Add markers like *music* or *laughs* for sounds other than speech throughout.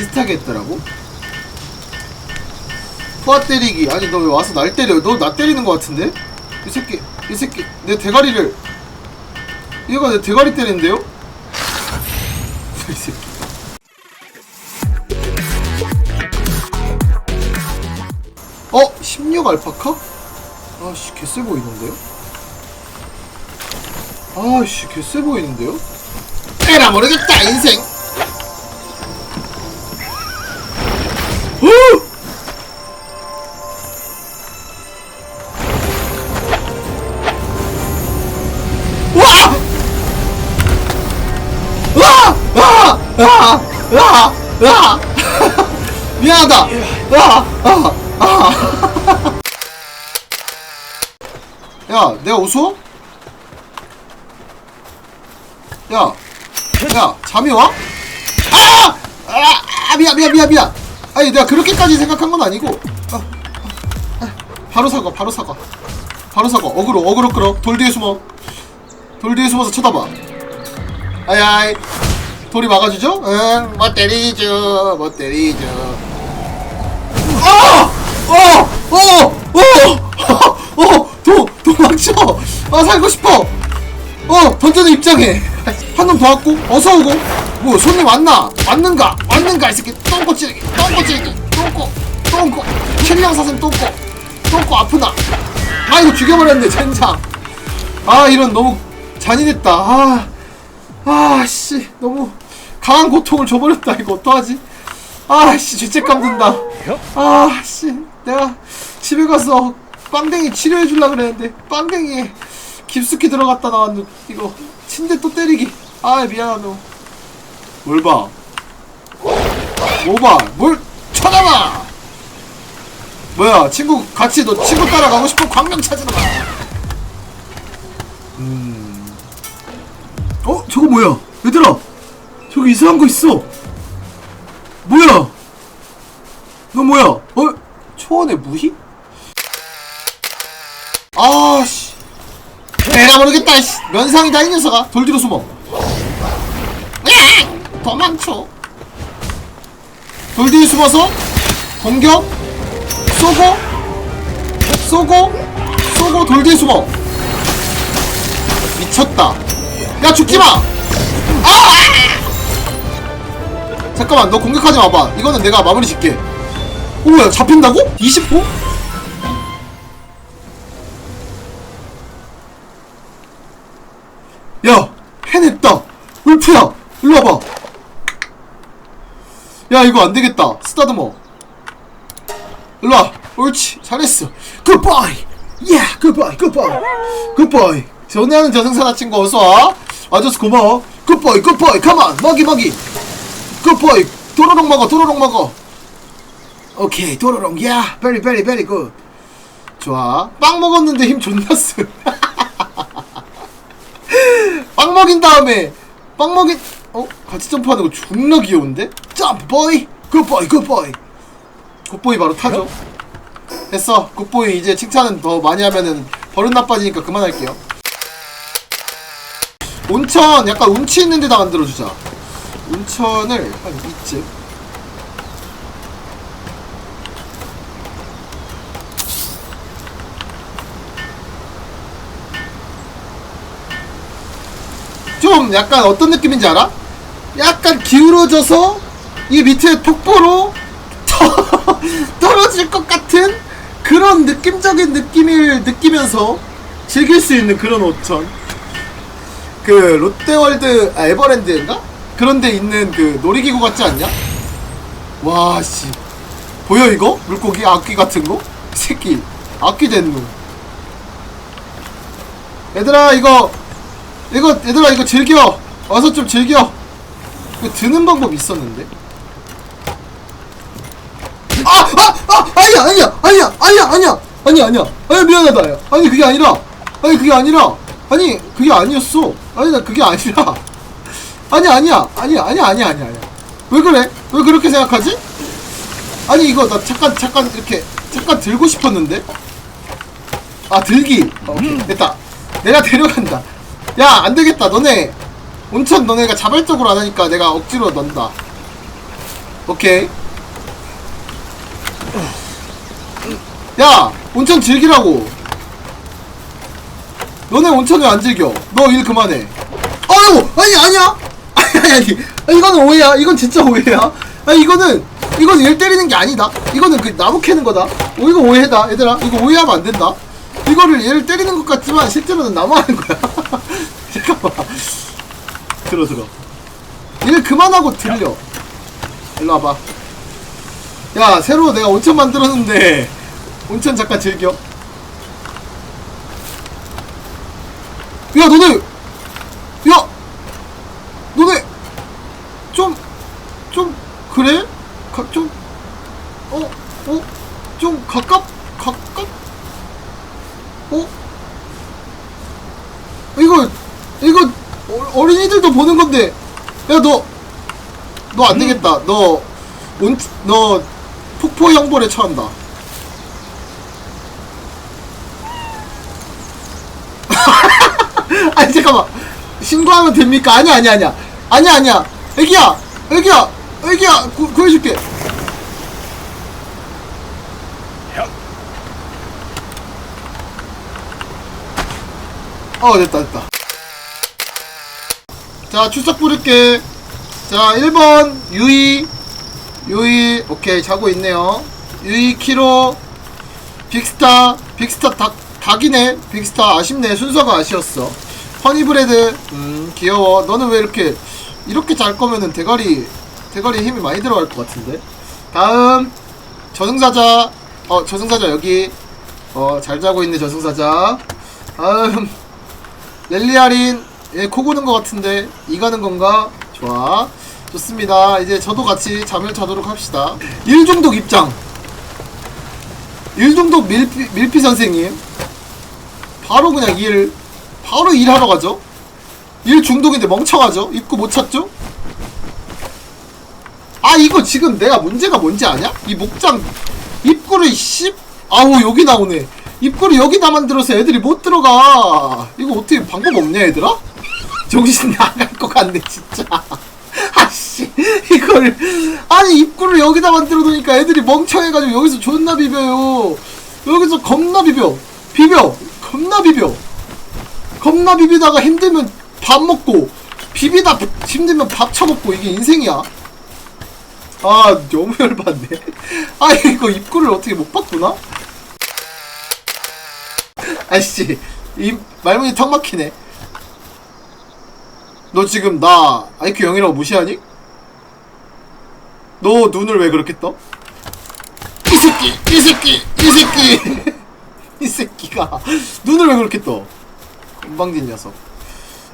비슷하게 했더라고 포화 때리기 아니 너 왜 와서 날 때려 너 나 때리는 거 같은데 이 새끼 이 새끼 내 대가리를 얘가 내 대가리 때리는데요 *laughs* 이 새끼 어? 16 알파카? 아씨 개쎄 보이는데요? 아씨 개쎄 보이는데요? 에라 모르겠다 인생 와! 와! 와! 와! *laughs* 미안하다. 와! 아! 아! *laughs* 야, 내가 웃어? 야, 야, 잠이 와? 아! 아! 아, 미안, 미안, 미안, 미안. 아니, 내가 그렇게까지 생각한 건 아니고. 아, 아, 아. 바로 사과, 바로 사과. 바로 사과. 어그로, 어그로 끌어. 돌 뒤에 숨어. 돌 뒤에 숨어서 쳐다봐. 아이 아이. 돌이 막아주죠? 응, 뭐 때리죠. 뭐 때리죠. 어! 어! 어! 어! 어! 도, 도망쳐! 아, 살고 싶어! 어! 던전에 입장해! 한놈 더 왔고, 어서 오고! 뭐, 손님 왔나? 왔는가? 왔는가? 이 새끼, 똥꼬 찌르기! 똥꼬 찌르기! 똥꼬! 똥꼬! 킬량 사슴 똥꼬! 똥꼬 아프나? 아, 이거 죽여버렸네, 젠장! 아, 이런 너무 잔인했다. 아, 아, 씨, 너무 강한 고통을 줘버렸다. 이거 어떡하지? 아, 씨, 죄책감 든다. 아, 씨, 내가 집에 가서 빵댕이 치료해 줄라 그랬는데 빵댕이에 깊숙이 들어갔다 나왔는데 이거 침대 또 때리기. 아, 미안하다. 뭘 봐? 뭐 봐? 뭘 쳐다봐? 뭐야, 친구 같이 너 친구 따라가고 싶은 광명 찾으러 가. 어? 저거 뭐야? 얘들아! 저기 이상한 거 있어! 뭐야? 너 뭐야? 어? 초원의 무희? 아씨 에라 모르겠다 씨. 면상이다 이 녀석아 돌 뒤로 숨어 으악! 도망쳐 돌 뒤에 숨어서 공격 쏘고 쏘고 쏘고 돌 뒤에 숨어 미쳤다 야 죽지마 잠깐만 너 공격하지 마봐. 이거는 내가 마무리 짓게. 오 뭐야 잡힌다고? 20호? 야 해냈다. 울프야 일로 와봐. 야 이거 안되겠다. 쓰다듬어 일로 와. 옳지 잘했어. 굿바이 야 굿바이 굿바이 굿바이 전에하는 저승사자 친구 어서와. 와줘서 고마워. 굿바이 굿바이 가만 먹이 먹이 굿바이 도로롱 먹어 도로롱 먹어 오케이 도로롱 야 베리 베리 베리 굿 좋아. 빵 먹었는데 힘 존나 쓰. *laughs* 빵 먹인 다음에 빵 먹인 어? 같이 점프하는 거 존나 귀여운데? 점프 보이 굿보이 굿보이 굿보이 바로 타죠. 됐어. 굿보이 이제 칭찬은 더 많이 하면은 버릇 나빠지니까 그만할게요. 온천 약간 운치 있는 데다 만들어주자 온천을 한 이쯤 좀 약간 어떤 느낌인지 알아? 약간 기울어져서 이 밑에 폭포로 *laughs* 터- 떨어질 것 같은 그런 느낌적인 느낌을 느끼면서 즐길 수 있는 그런 온천 그 롯데월드 아, 에버랜드인가? 그런데 있는 그 놀이기구 같지 않냐? 와 씨. 보여 이거? 물고기 악귀 같은 거? 이 새끼. 악귀 된놈. 얘들아 이거 이거 얘들아 이거 즐겨. 와서 좀 즐겨. 이거 드는 방법 있었는데? 아아아 아, 아니야 아니야 아니야 아니야 아니야. 아니야 아니야. 아니 미안하다 야. 아니 그게 아니라. 아니 그게 아니라. 아니 그게 아니었어. 아니 나 그게 아니라 아니 아니야. 아니야 아니야 아니야 아니야 아니야. 왜 그래? 왜 그렇게 생각하지? 아니 이거 나 잠깐 잠깐 이렇게 잠깐 들고 싶었는데. 아 들기. 어, 오케이. 됐다. 내가 데려간다. 야 안되겠다. 너네. 온천 너네가 자발적으로 안 하니까 내가 억지로 넣는다. 오케이. 야, 온천 즐기라고. 너네 온천 왜 안 즐겨? 너 일 그만해. 아유, 아니 아니야. 아니 아니. 아, 이거는 오해야. 이건 진짜 오해야. 아니 이거는 이건 일 때리는 게 아니다. 이거는 그 나무 캐는 거다. 오 이거 오해다. 얘들아, 이거 오해하면 안 된다. 이거를 얘를 때리는 것 같지만 실제로는 나무 하는 거야. *laughs* 잠깐만. 들어 들어. 일 그만하고 들려. 일로 와봐. 야, 새로 내가 온천 만들었는데, 온천 잠깐 즐겨. 야, 너네, 야, 너네, 좀, 좀, 그래? 가, 좀, 어, 어, 좀 가깝, 가깝, 어? 이거, 이거, 어, 어린이들도 보는 건데, 야, 너, 너 안 되겠다. 너, 온, 너, 폭포 형벌에 처한다. *laughs* 아니, 잠깐만. 신고하면 됩니까? 아니야, 아니야, 아니야. 아니야, 아니야. 애기야! 애기야! 애기야! 구, 구해줄게. 어, 됐다, 됐다. 자, 출석 부를게. 자, 1번, 유이. 유이, 오케이, 자고 있네요. 유이, 키로, 빅스타, 빅스타 닭, 닭이네. 빅스타, 아쉽네. 순서가 아쉬웠어. 허니브레드, 음, 귀여워. 너는 왜 이렇게, 이렇게 잘 거면은 대가리, 대가리 힘이 많이 들어갈 것 같은데? 다음, 저승사자. 어, 저승사자 여기. 어, 잘 자고 있네, 저승사자. 다음, 렐리아린 얘코 고는 것 같은데 이 가는 건가? 좋아. 좋습니다. 이제 저도 같이 잠을 자도록 합시다. 일중독 입장. 일중독 밀피, 밀피 선생님. 바로 그냥 일 바로 일하러 가죠? 일 중독인데 멍청하죠? 입구 못 찾죠? 아 이거 지금 내가 문제가 뭔지 아냐? 이 목장 입구를 씨 아우 여기 나오네 입구를 여기다 만들어서 애들이 못 들어가. 이거 어떻게 방법 없냐 얘들아? 정신 나갈 것 같네 진짜. *laughs* 아씨 이걸. 아니 입구를 여기다 만들어 놓으니까 애들이 멍청해가지고 여기서 존나 비벼요. 여기서 겁나 비벼. 비벼. 겁나 비벼. 겁나 비비다가 힘들면 밥 먹고 비비다 힘들면 밥 처먹고 이게 인생이야. 아 너무 열받네. *laughs* 아 이거 입구를 어떻게 못 바꾸나? 아씨 이 말문이 턱 막히네. 너 지금 나 IQ 0이라고 무시하니? 너 눈을 왜 그렇게 떠? 이 새끼 이 새끼 이 새끼. *laughs* 이 새끼가 눈을 왜 그렇게 떠? 건방진 녀석.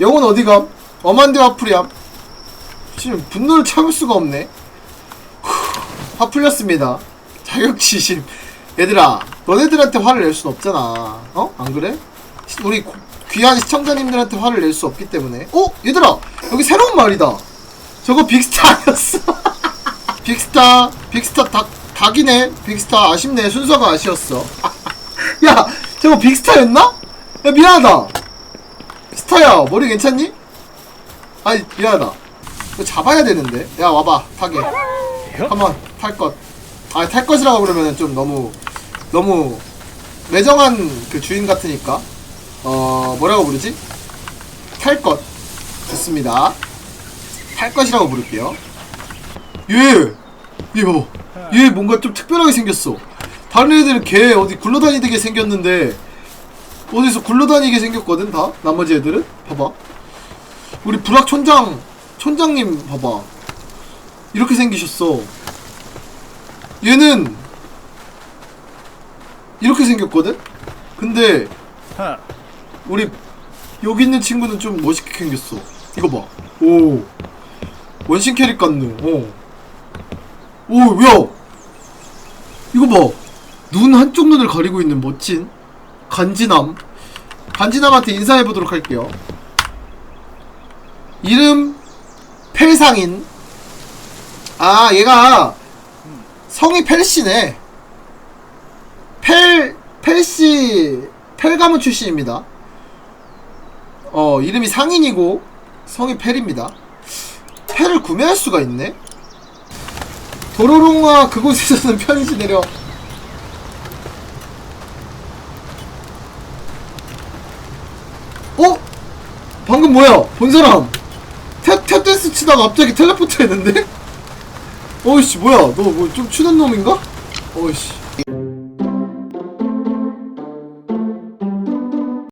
영혼 어디가? 엄한데 화풀이야 지금 분노를 참을 수가 없네. 후, 화 풀렸습니다. 자격지심 얘들아 너네들한테 화를 낼 순 없잖아. 어? 안 그래? 시- 우리 고- 귀한 시청자님들한테 화를 낼 수 없기 때문에. 어? 얘들아 여기 새로운 말이다. 저거 빅스타 아니었어. *laughs* 빅스타 빅스타 닭, 닭이네. 빅스타 아쉽네. 순서가 아쉬웠어. *laughs* 야 저거 빅스타였나? 야 미안하다. 스타야 머리 괜찮니? 아니 미안하다. 이거 잡아야 되는데. 야 와봐. 타게. 한번 탈것. 아탈 것이라고 그러면은 좀 너무 너무 매정한 그 주인 같으니까 어 뭐라고 부르지? 탈것 좋습니다. 탈 것이라고 부를게요. 얘! 얘 봐봐 얘 뭔가 좀 특별하게 생겼어. 다른 애들은 걔 어디 굴러다니게 생겼는데 어디서 굴러다니게 생겼거든 다? 나머지 애들은? 봐봐. 우리 불악 촌장 촌장님 봐봐. 이렇게 생기셨어. 얘는 이렇게 생겼거든? 근데 우리 여기 있는 친구는 좀 멋있게 생겼어. 이거 봐 오. 원신 캐릭 같네. 어 오 야! 이거 봐 눈 한쪽 눈을 가리고 있는 멋진 간지남. 간지남한테 인사해보도록 할게요. 이름 펠상인. 아 얘가 성이 펠씨네 펠 펠씨 펠가문 출신입니다. 어 이름이 상인이고 성이 펠입니다. 펠을 구매할 수가 있네? 도로롱아 그곳에서는 *laughs* 편의시 내려 어? 방금 뭐야? 본 사람. 탭, 탭댄스 치다가 갑자기 텔레포트 했는데? *laughs* 어이씨 뭐야? 너 뭐 좀 추는 놈인가? 어이씨